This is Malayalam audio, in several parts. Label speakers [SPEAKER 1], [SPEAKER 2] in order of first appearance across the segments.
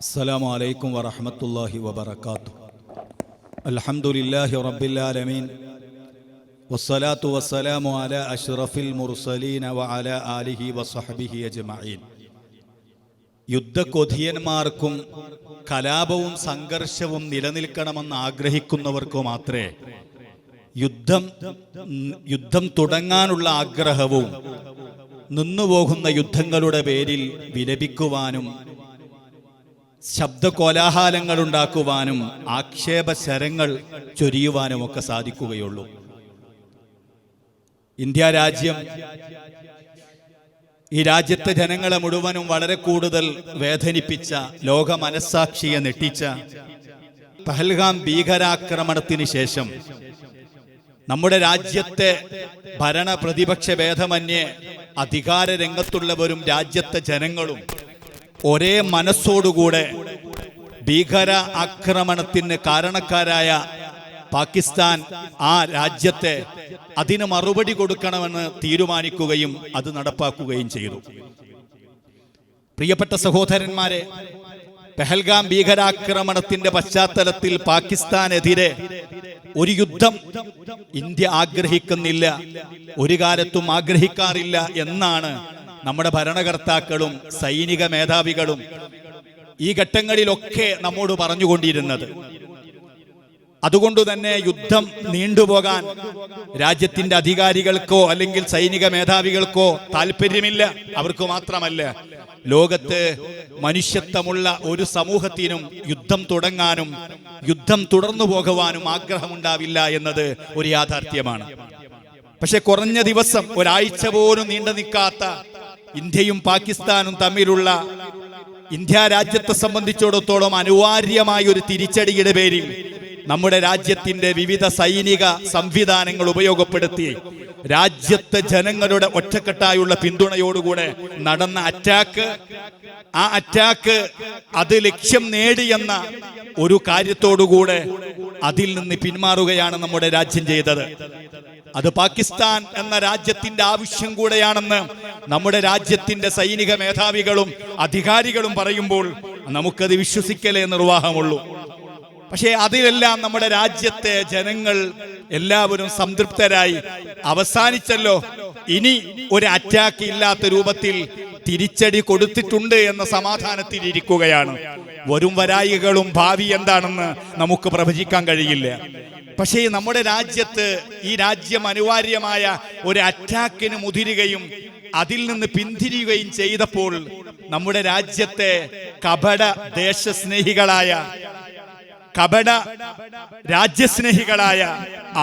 [SPEAKER 1] السلام عليكم ورحمة الله وبركاته الحمد لله رب العالمين والصلاة والسلام على أشرف المرسلين وعلى آله وصحبه أجمعين യുദ്ധക്കൊധിയന്മാർക്കും കലാപവും സംഘർഷവും നിലനിൽക്കണമെന്ന് ആഗ്രഹിക്കുന്നവർക്കു മാത്രമേ യുദ്ധം യുദ്ധം തുടങ്ങാനുള്ള ആഗ്രഹവും നിന്നുപോകുന്ന യുദ്ധങ്ങളുടെ പേരിൽ വിലപിക്കുവാനും ശബ്ദ കോലാഹലങ്ങൾ ഉണ്ടാക്കുവാനും ആക്ഷേപ ശരങ്ങൾ ചൊരിയുവാനും ഒക്കെ സാധിക്കുകയുള്ളൂ. ഇന്ത്യ രാജ്യം ഈ രാജ്യത്തെ ജനങ്ങളെ മുഴുവനും വളരെ കൂടുതൽ വേദനിപ്പിച്ച ലോക മനസ്സാക്ഷിയെ നെട്ടിച്ച പഹൽഗാം ഭീകരാക്രമണത്തിന് ശേഷം നമ്മുടെ രാജ്യത്തെ ഭരണ പ്രതിപക്ഷ ഭേദമന്യേ അധികാര രംഗത്തുള്ളവരും രാജ്യത്തെ ജനങ്ങളും ഒരേ മനസ്സോടുകൂടെ ഭീകര ആക്രമണത്തിന് കാരണക്കാരായ പാകിസ്ഥാൻ ആ രാജ്യത്തെ അതിന് മറുപടി കൊടുക്കണമെന്ന് തീരുമാനിക്കുകയും അത് നടപ്പാക്കുകയും ചെയ്തു. പ്രിയപ്പെട്ട സഹോദരന്മാരെ പെഹൽഗാം ഭീകരാക്രമണത്തിന്റെ പശ്ചാത്തലത്തിൽ പാകിസ്ഥാനെതിരെ ഒരു യുദ്ധം ഇന്ത്യ ആഗ്രഹിക്കുന്നില്ല ഒരു കാലത്തും ആഗ്രഹിക്കാറില്ല എന്നാണ് നമ്മുടെ ഭരണകർത്താക്കളും സൈനിക മേധാവികളും ഈ ഘട്ടങ്ങളിലൊക്കെ നമ്മോട് പറഞ്ഞുകൊണ്ടിരുന്നത്. അതുകൊണ്ട് തന്നെ യുദ്ധം നീണ്ടുപോകാൻ രാജ്യത്തിന്റെ അധികാരികൾക്കോ അല്ലെങ്കിൽ സൈനിക മേധാവികൾക്കോ താല്പര്യമില്ല. അവർക്ക് മാത്രമല്ല ലോകത്ത് മനുഷ്യത്വമുള്ള ഒരു സമൂഹത്തിനും യുദ്ധം തുടങ്ങാനും യുദ്ധം തുടർന്നു പോകുവാനും ആഗ്രഹമുണ്ടാവില്ല എന്നത് ഒരു യാഥാർത്ഥ്യമാണ്. പക്ഷെ കുറഞ്ഞ ദിവസം ഒരാഴ്ച പോലും നീണ്ടു നിൽക്കാത്ത ഇന്ത്യയും പാകിസ്ഥാനും തമ്മിലുള്ള ഇന്ത്യ രാജ്യത്തെ സംബന്ധിച്ചിടത്തോളം അനിവാര്യമായ ഒരു തിരിച്ചടിയുടെ പേരിൽ നമ്മുടെ രാജ്യത്തിന്റെ വിവിധ സൈനിക സംവിധാനങ്ങൾ ഉപയോഗപ്പെടുത്തി രാജ്യത്തെ ജനങ്ങളുടെ ഒറ്റക്കെട്ടായുള്ള പിന്തുണയോടുകൂടെ നടന്ന അറ്റാക്ക് ആ അറ്റാക്ക് അത് ലക്ഷ്യം നേടിയെന്ന ഒരു കാര്യത്തോടുകൂടെ അതിൽ നിന്ന് പിന്മാറുകയാണ് നമ്മുടെ രാജ്യം ചെയ്തത്. അത് പാകിസ്ഥാൻ എന്ന രാജ്യത്തിന്റെ ആവശ്യം കൂടെയാണെന്ന് നമ്മുടെ രാജ്യത്തിന്റെ സൈനിക മേധാവികളും അധികാരികളും പറയുമ്പോൾ നമുക്കത് വിശ്വസിക്കലേ നിർവാഹമുള്ളൂ. പക്ഷേ അതിലെല്ലാം നമ്മുടെ രാജ്യത്തെ ജനങ്ങൾ എല്ലാവരും സംതൃപ്തരായി. അവസാനിച്ചല്ലോ. ഇനി ഒരു അറ്റാക്ക് ഇല്ലാത്ത രൂപത്തിൽ തിരിച്ചടി കൊടുത്തിട്ടുണ്ട് എന്ന സമാധാനത്തിൽ ഇരിക്കുകയാണ്. വരും വരായികളും ഭാവി എന്താണെന്ന് നമുക്ക് പ്രവചിക്കാൻ കഴിയില്ല. പക്ഷേ നമ്മുടെ രാജ്യത്ത് ഈ രാജ്യം അനിവാര്യമായ ഒരു അറ്റാക്കിന് മുതിരുകയും അതിൽ നിന്ന് പിന്തിരിയുകയും ചെയ്തപ്പോൾ നമ്മുടെ രാജ്യത്തെ കപട ദേശസ്നേഹികളായ കപട രാജ്യസ്നേഹികളായ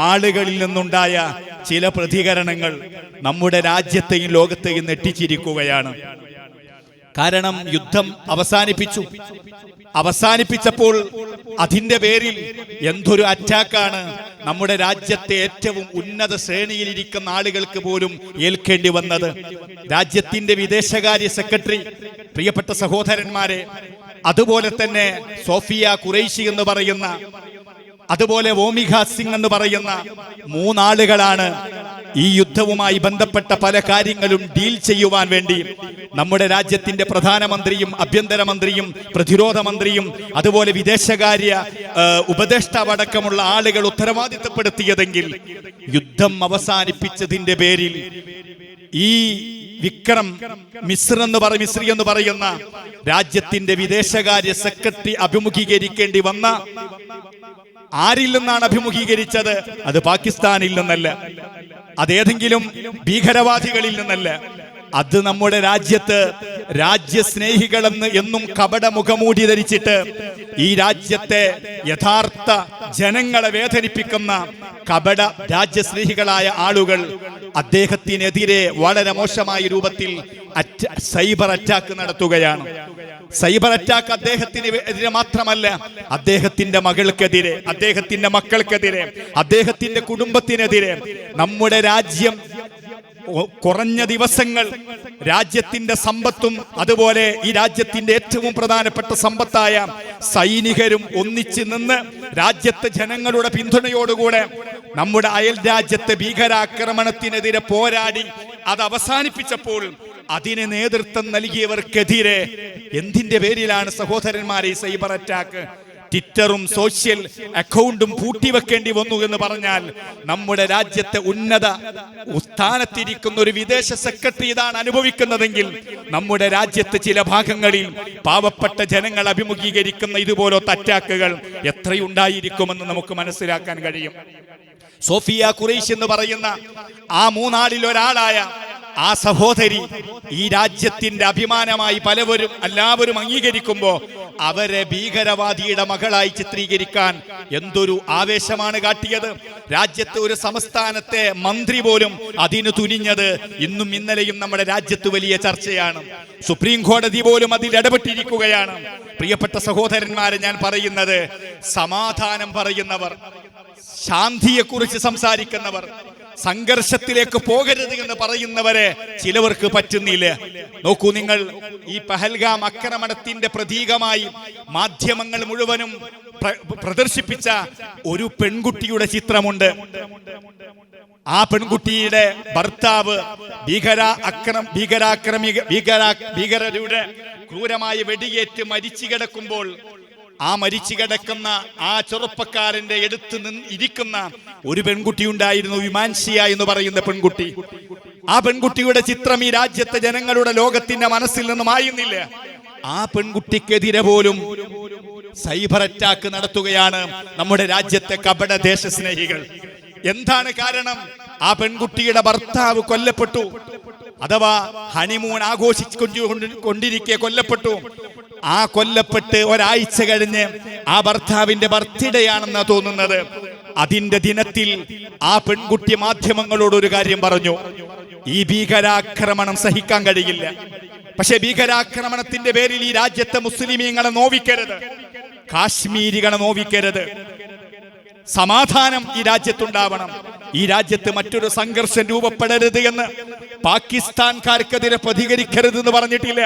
[SPEAKER 1] ആളുകളിൽ നിന്നുണ്ടായ ചില പ്രതികരണങ്ങൾ നമ്മുടെ രാജ്യത്തെയും ലോകത്തെയും നെട്ടിച്ചിരിക്കുകയാണ് കാരണം യുദ്ധം അവസാനിപ്പിച്ചു. അവസാനിപ്പിച്ചപ്പോൾ അതിന്റെ പേരിൽ എന്തൊരു അറ്റാക്കാണ്. നമ്മുടെ രാജ്യത്തെ ഏറ്റവും ഉന്നത ശ്രേണിയിലിരിക്കുന്ന ആളുകൾക്ക് പോലും ഏൽക്കേണ്ടി വന്നത്. രാജ്യത്തിന്റെ വിദേശകാര്യ സെക്രട്ടറി പ്രിയപ്പെട്ട സഹോദരന്മാരെ അതുപോലെ തന്നെ സോഫിയ കുറേശി എന്ന് പറയുന്ന അതുപോലെ ഓമിക സിംഗ് എന്ന് പറയുന്ന മൂന്നാളുകളാണ് ഈ യുദ്ധവുമായി ബന്ധപ്പെട്ട പല കാര്യങ്ങളും ഡീൽ ചെയ്യുവാൻ വേണ്ടി നമ്മുടെ രാജ്യത്തിന്റെ പ്രധാനമന്ത്രിയും ആഭ്യന്തരമന്ത്രിയും പ്രതിരോധ മന്ത്രിയും അതുപോലെ വിദേശകാര്യ ഉപദേഷ്ടാവ് ഉപദേഷ്ടാവടക്കമുള്ള ആളുകൾ ഉത്തരവാദിത്തപ്പെടുത്തിയതെങ്കിൽ യുദ്ധം അവസാനിപ്പിച്ചതിന്റെ പേരിൽ ഈ വിക്രം മിശ്ര എന്ന് പറ മിശ്രി എന്ന് പറയുന്ന രാജ്യത്തിന്റെ വിദേശകാര്യ സെക്രട്ടറി അഭിമുഖീകരിക്കേണ്ടി വന്ന ആരിൽ നിന്നാണ് അഭിമുഖീകരിച്ചത്? അത് പാകിസ്ഥാനിൽ നിന്നല്ല. അതേതെങ്കിലും ഭീകരവാദികളിൽ നിന്നല്ല. അത് നമ്മുടെ രാജ്യത്ത് രാജ്യസ്നേഹികളെന്ന് എന്നും കപട മുഖമൂടി ധരിച്ചിട്ട് ഈ രാജ്യത്തെ യഥാർത്ഥ ജനങ്ങളെ വേദനിപ്പിക്കുന്ന കപട രാജ്യസ്നേഹികളായ ആളുകൾ അദ്ദേഹത്തിനെതിരെ വളരെ മോശമായ രൂപത്തിൽ സൈബർ അറ്റാക്ക് നടത്തുകയാണ്. സൈബർ അറ്റാക്ക് അദ്ദേഹത്തിന് എതിരെ മാത്രമല്ല അദ്ദേഹത്തിന്റെ മകൾക്കെതിരെ അദ്ദേഹത്തിന്റെ മക്കൾക്കെതിരെ അദ്ദേഹത്തിന്റെ കുടുംബത്തിനെതിരെ നമ്മുടെ രാജ്യം കുറഞ്ഞ ദിവസങ്ങൾ രാജ്യത്തിന്റെ സമ്പത്തും അതുപോലെ ഈ രാജ്യത്തിന്റെ ഏറ്റവും പ്രധാനപ്പെട്ട സമ്പത്തായ സൈനികരും ഒന്നിച്ച് നിന്ന് രാജ്യത്തെ ജനങ്ങളുടെ പിന്തുണയോടുകൂടെ നമ്മുടെ അയൽ രാജ്യത്തെ ഭീകരാക്രമണത്തിനെതിരെ പോരാടി അത് അവസാനിപ്പിച്ചപ്പോൾ അതിന് നേതൃത്വം നൽകിയവർക്കെതിരെ എന്തിന്റെ പേരിലാണ് സഹോദരന്മാരെ സൈബർ അറ്റാക്ക്? ട്വിറ്ററും സോഷ്യൽ അക്കൗണ്ടും പൂട്ടിവെക്കേണ്ടി വന്നു എന്ന് പറഞ്ഞാൽ നമ്മുടെ രാജ്യത്തെ ഉന്നത സ്ഥാനത്തിരിക്കുന്ന ഒരു വിദേശ സെക്രട്ടറി ഇതാണ് അനുഭവിക്കുന്നതെങ്കിൽ നമ്മുടെ രാജ്യത്തെ ചില ഭാഗങ്ങളിൽ പാവപ്പെട്ട ജനങ്ങൾ അഭിമുഖീകരിക്കുന്ന ഇതുപോലത്തെ അറ്റാക്കുകൾ എത്രയുണ്ടായിരിക്കുമെന്ന് നമുക്ക് മനസ്സിലാക്കാൻ കഴിയും. സോഫിയ ഖുറൈഷ് എന്ന് പറയുന്ന ആ മൂന്നാളിൽ ഒരാളായ ആ സഹോദരി ഈ രാജ്യത്തിന്റെ അഭിമാനമായി പലവരും എല്ലാവരും അംഗീകരിക്കുമ്പോ അവരെ ഭീകരവാദിയുടെ മകളായി ചിത്രീകരിക്കാൻ എന്തൊരു ആവേശമാണ് കാട്ടിയത്. രാജ്യത്തെ ഒരു സംസ്ഥാനത്തെ മന്ത്രി പോലും അതിന് തുനിഞ്ഞത് ഇന്നും ഇന്നലെയും നമ്മുടെ രാജ്യത്ത് വലിയ ചർച്ചയാണ്. സുപ്രീം കോടതി പോലും അതിൽ ഇടപെട്ടിരിക്കുകയാണ്. പ്രിയപ്പെട്ട സഹോദരന്മാരെ ഞാൻ പറയുന്നത് സമാധാനം പറയുന്നവർ ശാന്തിയെക്കുറിച്ച് സംസാരിക്കുന്നവർ സംഘർഷത്തിലേക്ക് പോകരുത് എന്ന് പറയുന്നവരെ ചിലവർക്ക് പറ്റുന്നില്ല. നോക്കൂ നിങ്ങൾ ഈ പഹൽഗാം ആക്രമണത്തിന്റെ പ്രതീകമായി മാധ്യമങ്ങൾ മുഴുവനും പ്ര- പ്രദർശിപ്പിച്ച ഒരു പെൺകുട്ടിയുടെ ചിത്രമുണ്ട്. ആ പെൺകുട്ടിയുടെ ഭർത്താവ് ഭീകര അക്രം ഭീകരാക്രമിക ഭീകരാ ഭീകരരുടെ ക്രൂരമായ വെടിയേറ്റ് മരിച്ചു കിടക്കുമ്പോൾ ആ മരിച്ചു കിടക്കുന്ന ആ ചെറുപ്പക്കാരന്റെ എടുത്ത് നിന്ന് ഇരിക്കുന്ന ഒരു പെൺകുട്ടി ഉണ്ടായിരുന്നു വിമാൻസിയ എന്ന് പറയുന്ന പെൺകുട്ടി. ആ പെൺകുട്ടിയുടെ ചിത്രം ഈ രാജ്യത്തെ ജനങ്ങളുടെ ലോകത്തിന്റെ മനസ്സിൽ നിന്ന് മായുന്നില്ല. ആ പെൺകുട്ടിക്കെതിരെ പോലും സൈബർ അറ്റാക്ക് നടത്തുകയാണ് നമ്മുടെ രാജ്യത്തെ കപട ദേശസ്നേഹികൾ. എന്താണ് കാരണം? ആ പെൺകുട്ടിയുടെ ഭർത്താവ് കൊല്ലപ്പെട്ടു. അഥവാ ഹണിമൂൺ ആഘോഷിച്ചു കൊണ്ടിരിക്കെ കൊല്ലപ്പെട്ടു. ആ കൊല്ലപ്പെട്ട് ഒരാഴ്ച കഴിഞ്ഞ് ആ ഭർത്താവിന്റെ ബർത്ത്ഡേ തോന്നുന്നത്. അതിന്റെ ദിനത്തിൽ ആ പെൺകുട്ടി മാധ്യമങ്ങളോട് ഒരു കാര്യം പറഞ്ഞു. ഈ ഭീകരാക്രമണം സഹിക്കാൻ കഴിയില്ല. പക്ഷെ ഭീകരാക്രമണത്തിന്റെ പേരിൽ ഈ രാജ്യത്തെ മുസ്ലിമീങ്ങളെ നോവിക്കരുത്. കാശ്മീരികളെ നോവിക്കരുത്. സമാധാനം ഈ രാജ്യത്തുണ്ടാവണം. ഈ രാജ്യത്ത് മറ്റൊരു സംഘർഷം രൂപപ്പെടരുത് എന്ന് പാകിസ്ഥാൻകാർക്കെതിരെ പ്രതികരിക്കരുത് എന്ന് പറഞ്ഞിട്ടില്ല.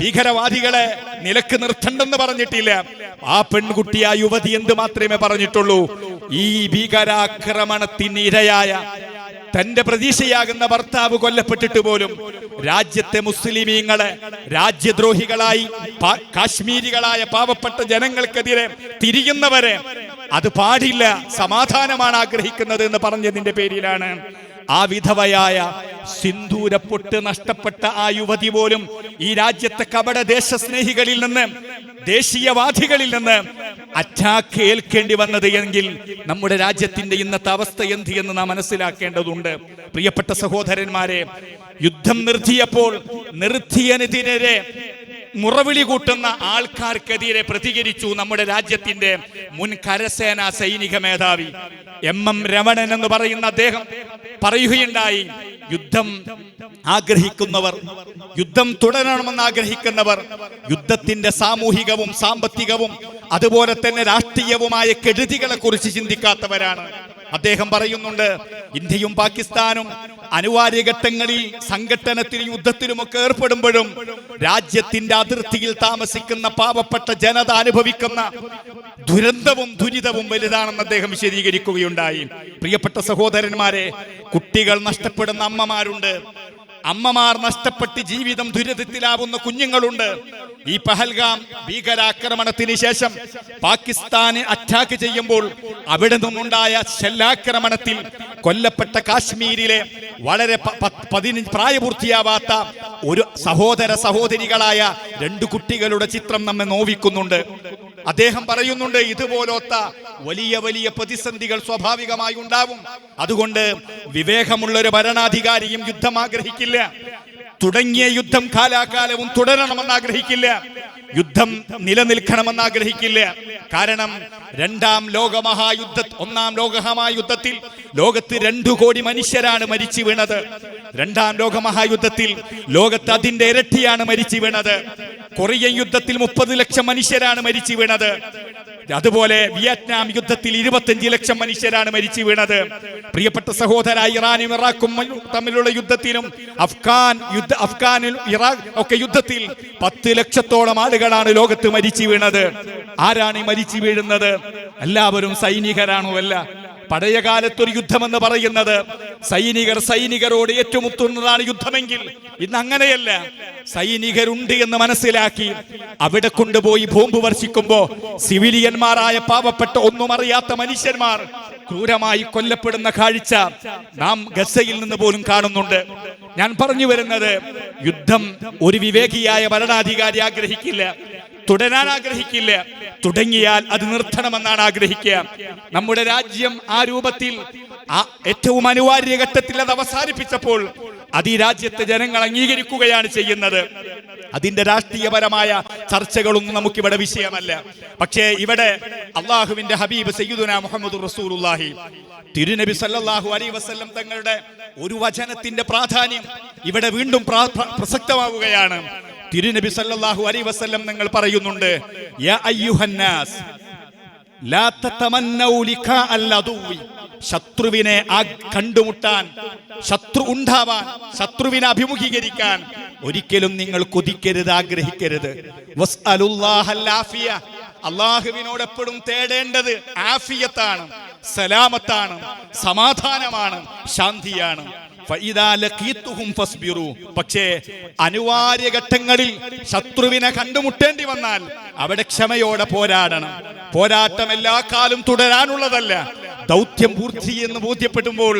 [SPEAKER 1] ഭീകരവാദികളെ നിലയ്ക്ക് നിർത്തണ്ടെന്ന് പറഞ്ഞിട്ടില്ല. ആ പെൺകുട്ടി ആ യുവതി എന്ത് മാത്രമേ പറഞ്ഞിട്ടുള്ളൂ? ഈ ഭീകരാക്രമണത്തിന് ഇരയായ തന്റെ പ്രതീക്ഷയാകുന്ന ഭർത്താവ് കൊല്ലപ്പെട്ടിട്ട് പോലും രാജ്യത്തെ മുസ്ലിമീങ്ങളെ രാജ്യദ്രോഹികളായി കാശ്മീരികളായ പാവപ്പെട്ട ജനങ്ങൾക്കെതിരെ തിരിയുന്നവരെ അത് പാടില്ല സമാധാനമാണ് ആഗ്രഹിക്കുന്നത് എന്ന് പറഞ്ഞതിന്റെ പേരിലാണ്. ആ വിധവയായ സിന്ദൂരപ്പൊട്ട് നഷ്ടപ്പെട്ട ആ യുവതി പോലും ഈ രാജ്യത്തെ കപട ദേശസ്നേഹികളിൽ നിന്ന് ദേശീയവാദികളിൽ നിന്ന് അറ്റാക്ക് ഏൽക്കേണ്ടി വന്നത് എങ്കിൽ നമ്മുടെ രാജ്യത്തിന്റെ ഇന്നത്തെ അവസ്ഥ എന്ത് എന്ന് നാം മനസ്സിലാക്കേണ്ടതുണ്ട്. പ്രിയപ്പെട്ട സഹോദരന്മാരെ യുദ്ധം നിർത്തിയപ്പോൾ നിർത്തിയതിനെതിരെ മുറവിളി കൂട്ടുന്ന ആൾക്കാർക്കെതിരെ പ്രതികരിച്ചു നമ്മുടെ രാജ്യത്തിന്റെ മുൻ കരസേനാ സൈനിക മേധാവി എം എം രമണൻ എന്ന് പറയുന്ന അദ്ദേഹം പറയുകയുണ്ടായി യുദ്ധം ആഗ്രഹിക്കുന്നവർ യുദ്ധം തുടരണമെന്ന് ആഗ്രഹിക്കുന്നവർ യുദ്ധത്തിന്റെ സാമൂഹികവും സാമ്പത്തികവും അതുപോലെ തന്നെ രാഷ്ട്രീയവുമായ കെടുതികളെ കുറിച്ച് ചിന്തിക്കാത്തവരാണ്. അദ്ദേഹം പറയുന്നുണ്ട് ഇന്ത്യയും പാകിസ്ഥാനും അനിവാര്യ ഘട്ടങ്ങളിൽ സംഘട്ടനത്തിലും യുദ്ധത്തിലുമൊക്കെ ഏർപ്പെടുമ്പോഴും രാജ്യത്തിന്റെ അതിർത്തിയിൽ താമസിക്കുന്ന പാവപ്പെട്ട ജനത അനുഭവിക്കുന്ന ദുരന്തവും ദുരിതവും വലുതാണെന്ന് അദ്ദേഹം വിശദീകരിക്കുകയുണ്ടായി. പ്രിയപ്പെട്ട സഹോദരന്മാരെ കുട്ടികൾ നഷ്ടപ്പെടുന്ന അമ്മമാരുണ്ട്. അമ്മമാർ നഷ്ടപ്പെട്ട് ജീവിതം ദുരിതത്തിലാവുന്ന കുഞ്ഞുങ്ങളുണ്ട്. ഈ പഹൽഗാം ഭീകരാക്രമണത്തിന് ശേഷം പാകിസ്ഥാന് അറ്റാക്ക് ചെയ്യുമ്പോൾ അവിടെ നിന്നുണ്ടായ ശല്ലാക്രമണത്തിൽ കൊല്ലപ്പെട്ട കാശ്മീരിലെ വളരെ പതിനഞ്ച് പ്രായപൂർത്തിയാവാത്ത ഒരു സഹോദര സഹോദരികളായ രണ്ട് കുട്ടികളുടെ ചിത്രം നമ്മെ നോവിക്കുന്നുണ്ട്. അദ്ദേഹം പറയുന്നുണ്ട് ഇതുപോലത്ത വലിയ വലിയ പ്രതിസന്ധികൾ സ്വാഭാവികമായി ഉണ്ടാവും. അതുകൊണ്ട് വിവേകമുള്ള ഒരു ഭരണാധികാരിയും യുദ്ധം ആഗ്രഹിക്കില്ല. തുടങ്ങിയ യുദ്ധം കാലാകാലവും തുടരണമെന്ന് ആഗ്രഹിക്കില്ല. യുദ്ധം നിലനിൽക്കണമെന്ന് ആഗ്രഹിക്കില്ല. കാരണം രണ്ടാം ലോകമഹായുദ്ധ ഒന്നാം ലോകമഹായുദ്ധത്തിൽ ലോകത്ത് രണ്ടു കോടി മനുഷ്യരാണ് മരിച്ചു വീണത്. രണ്ടാം ലോകമഹായുദ്ധത്തിൽ ലോകത്ത് അതിന്റെ ഇരട്ടിയാണ് മരിച്ചു വീണത്. കൊറിയൻ യുദ്ധത്തിൽ മുപ്പത് ലക്ഷം മനുഷ്യരാണ് മരിച്ചു വീണത്. അതുപോലെ വിയറ്റ്നാം യുദ്ധത്തിൽ ഇരുപത്തഞ്ച് ലക്ഷം മനുഷ്യരാണ് മരിച്ചു വീണത്. പ്രിയപ്പെട്ട സഹോദര ഇറാനും ഇറാഖും തമ്മിലുള്ള യുദ്ധത്തിലും അഫ്ഗാൻ യുദ്ധ അഫ്ഗാനിൽ ഇറാഖ് ഒക്കെ യുദ്ധത്തിൽ പത്ത് ലക്ഷത്തോളം ആളുകളാണ് ലോകത്ത് മരിച്ചു വീണത്. ആരാണ് മരിച്ചു വീഴുന്നത്? എല്ലാവരും സൈനികരാണോ അല്ല? പഴയ കാലത്തൊരു യുദ്ധമെന്ന് പറയുന്നത് സൈനികർ സൈനികരോട് ഏറ്റുമുത്തുന്നതാണ് യുദ്ധമെങ്കിൽ. ഇന്ന് അങ്ങനെയല്ല. സൈനികരുണ്ട് എന്ന് മനസ്സിലാക്കി അവിടെ കൊണ്ടുപോയി ബോംബ് വർഷിക്കുമ്പോ സിവിലിയന്മാരായ പാവപ്പെട്ട ഒന്നും അറിയാത്ത മനുഷ്യന്മാർ ക്രൂരമായി കൊല്ലപ്പെടുന്ന കാഴ്ച നാം ഗസയിൽ നിന്ന് പോലും കാണുന്നുണ്ട്. ഞാൻ പറഞ്ഞു വരുന്നത് യുദ്ധം ഒരു വിവേകിയായ ഭരണാധികാരി ആഗ്രഹിക്കില്ല. തുടരാൻ ആഗ്രഹിക്കില്ല. തുടങ്ങിയാൽ അത് നിർത്തണമെന്നാണ് ആഗ്രഹിക്കുക. നമ്മുടെ രാജ്യം ആ രൂപത്തിൽ ആ ഏറ്റവും അനിവാര്യ ഘട്ടത്തിൽ അത് അവസാനിപ്പിച്ചപ്പോൾ അത് ഈ രാജ്യത്തെ ജനങ്ങൾ അംഗീകരിക്കുകയാണ് ചെയ്യുന്നത്. അതിന്റെ രാഷ്ട്രീയപരമായ ചർച്ചകളൊന്നും നമുക്കിവിടെ വിഷയമല്ല. പക്ഷേ ഇവിടെ അള്ളാഹുവിന്റെ ഹബീബ് സയ്യിദുന മുഹമ്മദ് റസൂലുല്ലാഹി തിരുനബി സല്ലല്ലാഹു അലൈഹി വസല്ലം തങ്ങളുടെ ഒരു വചനത്തിന്റെ പ്രാധാന്യം ഇവിടെ വീണ്ടും പ്രസക്തമാവുകയാണ്. തിരുനബി സല്ലല്ലാഹു അലൈഹി വസല്ലം നിങ്ങൾ പറയുന്നുണ്ട് യാ അയ്യുഹന്നാസ് ലാ തതമന്നൗ ലിഖാ അൽ-അദുവ്വി. ശത്രുവിനെ ആ കണ്ടുമുട്ടാൻ ശത്രു ഉണ്ടാവാൻ ശത്രുവിനെ അഭിമുഖീകരിക്കാൻ ഒരിക്കലും നിങ്ങൾ കൊതിക്കരുത് ആഗ്രഹിക്കരുത് അള്ളാഹുവിനോട് എപ്പോഴും തേടേണ്ടത് ആഫിയത്താണ് സലാമത്താണ് സമാധാനമാണ് ശാന്തിയാണ്. പക്ഷേ അനിവാര്യ ഘട്ടങ്ങളിൽ ശത്രുവിനെ കണ്ടുമുട്ടേണ്ടി വന്നാൽ അവിടെ ക്ഷമയോടെ പോരാടണം. പോരാട്ടം എല്ലാ കാലം തുടരാനുള്ളതല്ല. ദൗത്യം പൂർത്തി എന്ന് ബോധ്യപ്പെടുമ്പോൾ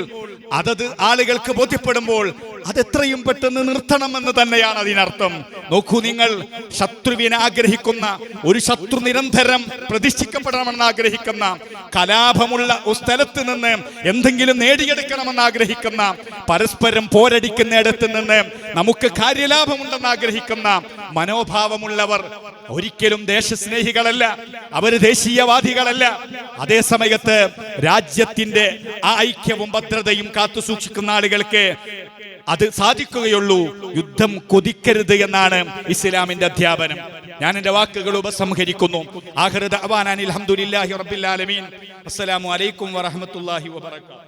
[SPEAKER 1] അതത് ആളുകൾക്ക് ബോധ്യപ്പെടുമ്പോൾ അതെത്രയും പെട്ടെന്ന് നിർത്തണമെന്ന് തന്നെയാണ് അതിനർത്ഥം. നോക്കൂ നിങ്ങൾ ശത്രുവിനെ ആഗ്രഹിക്കുന്ന ഒരു ശത്രു നിരന്തരം പ്രതിഷ്ഠിക്കപ്പെടണമെന്ന് ആഗ്രഹിക്കുന്ന കലാപമുള്ള ഒരു സ്ഥലത്ത് നിന്ന് എന്തെങ്കിലും നേടിയെടുക്കണമെന്ന് ആഗ്രഹിക്കുന്ന പരസ്പരം പോരടിക്കുന്നിടത്ത് നിന്ന് നമുക്ക് കാര്യലാഭമുണ്ടെന്ന് ആഗ്രഹിക്കുന്ന മനോഭാവമുള്ളവർ ഒരിക്കലും ദേശസ്നേഹികളല്ല. അവർ ദേശീയവാദികളല്ല. അതേ സമയത്ത് രാജ്യത്തിന്റെ ആ ഐക്യവും ഭദ്രതയും കാത്തു സൂക്ഷിക്കുന്ന ആളുകൾക്ക് അത് സാധിക്കുകയുള്ളൂ. യുദ്ധം കൊതിക്കരുത് എന്നാണ് ഇസ്ലാമിന്റെ അധ്യാപനം. ഞാൻ എന്റെ വാക്കുകൾ ഉപസംഹരിക്കുന്നു. ആഹ്റദ് അവാനാൻ അലഹമുല്ലാഹി റബ്ബിൽ ആലമീൻ. അസ്സലാമു അലൈക്കും വറഹ്മത്തുള്ളാഹി വബറകാതുഹു.